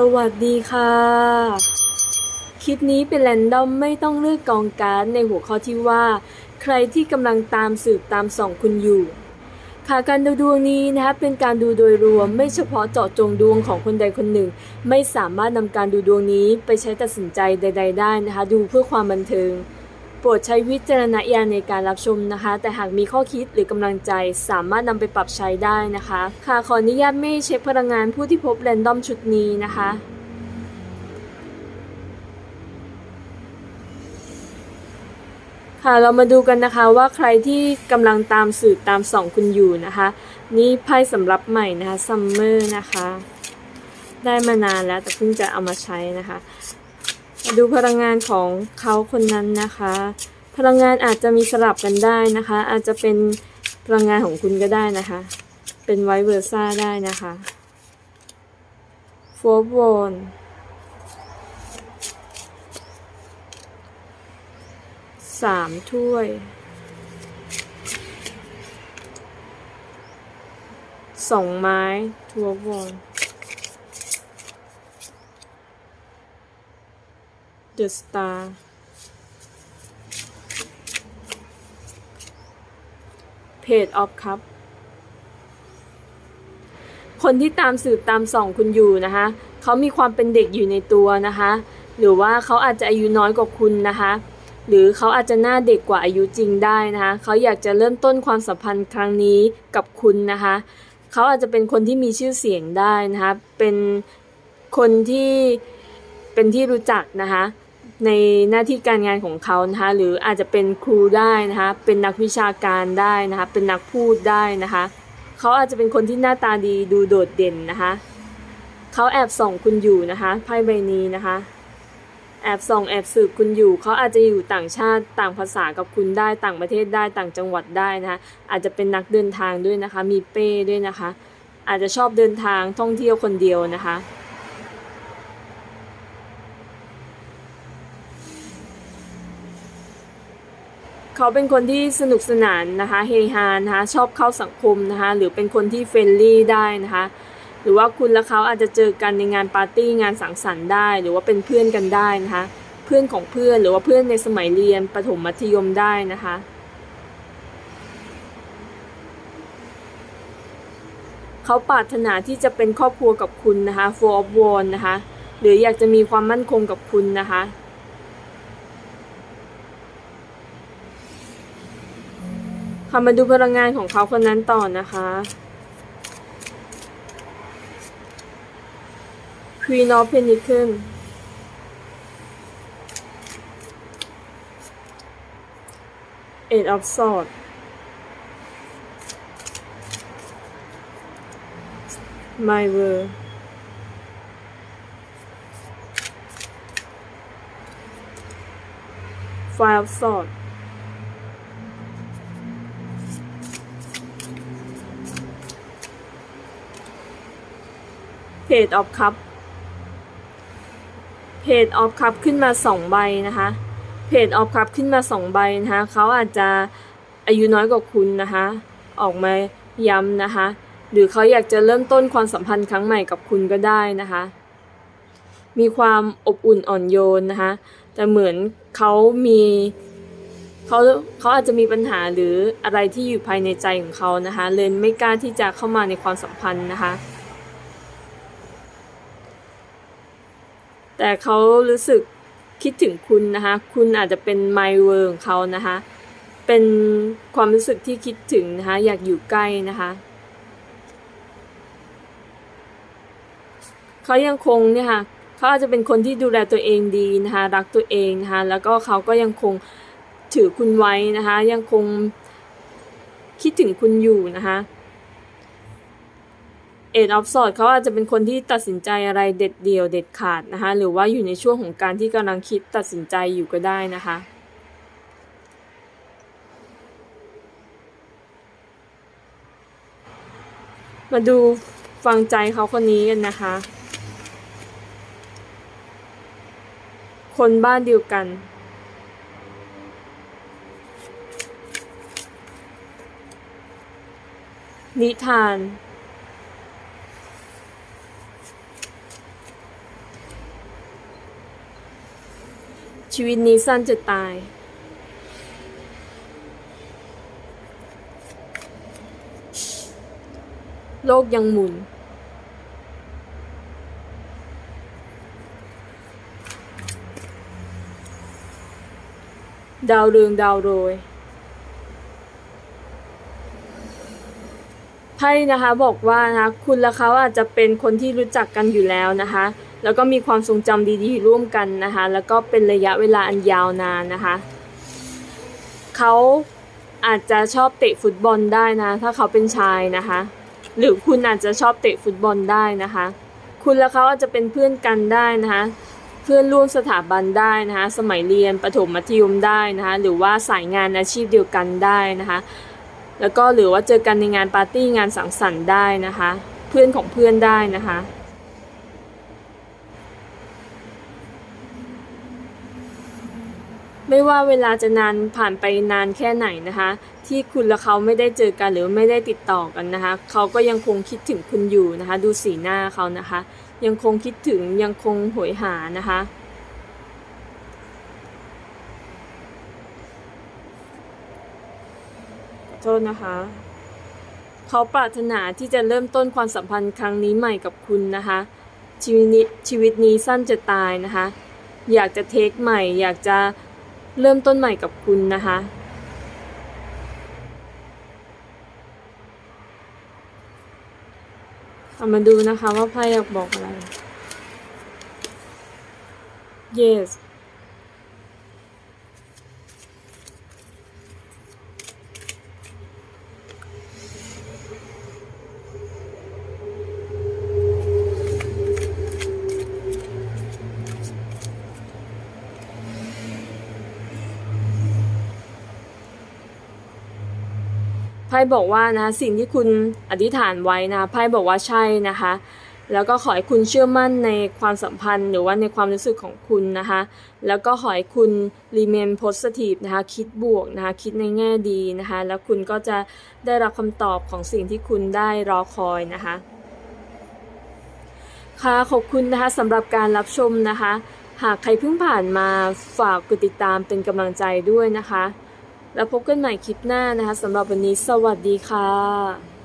สวัสดีค่ะ คลิปนี้เป็นแรนดอมไม่ต้องเลือกกองการ์ดในหัวข้อที่ว่า ใครที่กำลังตามสืบตามส่องคุณอยู่ ค่ะการดูดวงนี้นะคะเป็นการดูโดยรวมไม่เฉพาะเจาะจงดวงของคนใดคนหนึ่ง ไม่สามารถนำการดูดวงนี้ไปใช้ตัดสินใจใด ๆ ได้นะคะ ดูเพื่อความบันเทิง โปรดใช้วิจารณญาณในการรับชมนะคะ แต่หากมีข้อคิดหรือกำลังใจสามารถนำไปปรับใช้ได้นะคะ ค่ะขออนุญาตไม่เช็คพลังงานผู้ที่พบแรนดอมชุดนี้นะคะค่ะเรามาดูกันนะคะว่าใครที่กำลังตามสืบตามส่องคุณอยู่นะคะ นี่ไพ่สำหรับใหม่นะคะซัมเมอร์นะคะ ได้มานานแล้วแต่เพิ่งจะเอามาใช้นะคะ มาดูพลังงานของเขาคนนั้นนะคะ พลังงานอาจจะมีสลับกันได้นะคะ อาจจะเป็นพลังงานของคุณก็ได้นะคะ เป็นไวเวอร์ซ่าได้นะคะโฟร์บนสามถ้วยสองไม้ทัววอน The Star เพจออฟคัพคนที่ตามสืบตามส่องคุณอยู่นะคะเขามีความเป็นเด็กอยู่ในตัวนะคะ หรือว่าเขาอาจจะอายุน้อยกว่าคุณนะคะ หรือเขาอาจจะหน้าเด็กกว่าอายุจริงได้นะคะเขาอยากจะเริ่มต้นความสัมพันธ์ครั้งนี้กับคุณนะคะเขาอาจจะเป็นคนที่มีชื่อเสียงได้นะคะเป็นคนที่เป็นที่รู้จักนะคะ ในหน้าที่การงานของเขานะคะหรืออาจจะเป็นครูได้นะคะเป็นนักวิชาการได้นะคะเป็นนักพูดได้นะคะเขาอาจจะเป็นคนที่หน้าตาดีดูโดดเด่นนะคะเขาแอบส่องคุณอยู่นะคะไพ่ใบนี้นะคะแอบส่องแอบสืบคุณอยู่เขาอาจจะอยู่ต่างชาติต่างภาษากับคุณได้ต่างประเทศได้ต่างจังหวัดได้นะคะอาจจะเป็นนักเดินทางด้วยนะคะมีเป้ด้วยนะคะ อาจจะชอบเดินทางท่องเที่ยวคนเดียวนะคะ เขาเป็นคนที่สนุกสนานนะคะเฮฮานะคะชอบเข้าสังคมนะคะหรือเป็นคนที่เฟรนลี่ได้นะคะหรือว่าคุณและเขาอาจจะเจอกันในงานปาร์ตี้งานสังสรรค์ได้ หรือว่าเป็นเพื่อนกันได้นะคะเพื่อนของเพื่อนหรือว่าเพื่อนในสมัยเรียนประถมมัธยมได้นะคะเขาปรารถนาที่จะเป็นครอบครัวกับคุณนะคะ for of Wands นะคะหรืออยากจะมีความมั่นคงกับคุณนะคะ ค่มาดูพลังงานของเขาคนนั้นต่อนะคะควีนอ็อ Pentacles เอ็ดออฟซอดไมเวอร์ไฟล์สอด เพจออฟคัพเพจออฟคัพขึ้นมาสองใบนะคะเพจออฟคัพขึ้นมาสองใบนะคะเขาอาจจะอายุน้อยกว่าคุณนะคะ ออกมาย้ำนะคะ หรือเขาอยากจะเริ่มต้นความสัมพันธ์ครั้งใหม่กับคุณก็ได้นะคะ มีความอบอุ่นอ่อนโยนนะคะ แต่เหมือนเขามีเขาเขาอาจจะมีปัญหาหรืออะไรที่อยู่ภายในใจของเขานะคะ เลยไม่กล้าที่จะเข้ามาในความสัมพันธ์นะคะ แต่เขารู้สึกคิดถึงคุณนะคะ คุณอาจจะเป็นไมเวอร์ของเขานะคะ เป็นความรู้สึกที่คิดถึงนะคะ อยากอยู่ใกล้นะคะเขายังคงเนี่ยค่ะเขาอาจจะเป็นคนที่ดูแลตัวเองดีนะคะ รักตัวเองนะคะ แล้วก็เขาก็ยังคงถือคุณไว้นะคะ ยังคงคิดถึงคุณอยู่นะคะ เอ็ดออฟสอดเขาอาจจะเป็นคนที่ตัดสินใจอะไรเด็ดเดี่ยวเด็ดขาดนะคะหรือว่าอยู่ในช่วงของการที่กำลังคิดตัดสินใจอยู่ก็ได้นะคะมาดูฟังใจเขาคนนี้กันนะคะ คนบ้านเดียวกัน นิทาน ชีวิตนี้สั้นจะตาย โลกยังหมุน ดาวเรืองดาวโรย ไพ่นะคะบอกว่านะคะคุณและเขาอาจจะเป็นคนที่รู้จักกันอยู่แล้วนะคะ แล้วก็มีความทรงจำดีๆร่วมกันนะคะ แล้วก็เป็นระยะเวลาอันยาวนานนะคะ เขาอาจจะชอบเตะฟุตบอลได้นะ ถ้าเขาเป็นชายนะคะ หรือคุณอาจจะชอบเตะฟุตบอลได้นะคะ คุณและเขาอาจจะเป็นเพื่อนกันได้นะคะ เพื่อนร่วมสถาบันได้นะคะ สมัยเรียนประถมมัธยมได้นะคะ หรือว่าสายงานอาชีพเดียวกันได้นะคะ แล้วก็หรือว่าเจอกันในงานปาร์ตี้งานสังสรรค์ได้นะคะ เพื่อนของเพื่อนได้นะคะ ไม่ว่าเวลาจะนานผ่านไปนานแค่ไหนนะคะ ที่คุณและเขาไม่ได้เจอกันหรือไม่ได้ติดต่อกันนะคะ เขาก็ยังคงคิดถึงคุณอยู่นะคะ ดูสีหน้าเขานะคะ ยังคงคิดถึงยังคงโหยหานะคะขอโทษนะคะเขาปรารถนาที่จะเริ่มต้นความสัมพันธ์ครั้งนี้ใหม่กับคุณนะคะ ชีวิตนี้ชีวิตนี้สั้นจะตายนะคะ อยากจะเทคใหม่ อยากจะ เริ่มต้นใหม่กับคุณนะคะ เอามาดูนะคะว่าไพ่อยากบอกอะไร yes พ่บอกว่านะสิ่งที่คุณอธิษฐานไว้นะไพ่บอกว่าใช่นะคะ แล้วก็ขอให้คุณเชื่อมั่นในความสัมพันธ์ หรือว่าในความรู้สึกของคุณนะคะ แล้วก็ขอให้คุณ remain positive นะคะ คิดบวกนะคะ คิดในแง่ดีนะคะ แล้วคุณก็จะได้รับคำตอบของสิ่งที่คุณได้รอคอยนะคะ ค่ะขอบคุณนะคะสำหรับการรับชมนะคะ หากใครเพิ่งผ่านมาฝากกดติดตามเป็นกำลังใจด้วยนะคะ แล้วพบกันใหม่คลิปหน้านะคะสำหรับวันนี้สวัสดีค่ะ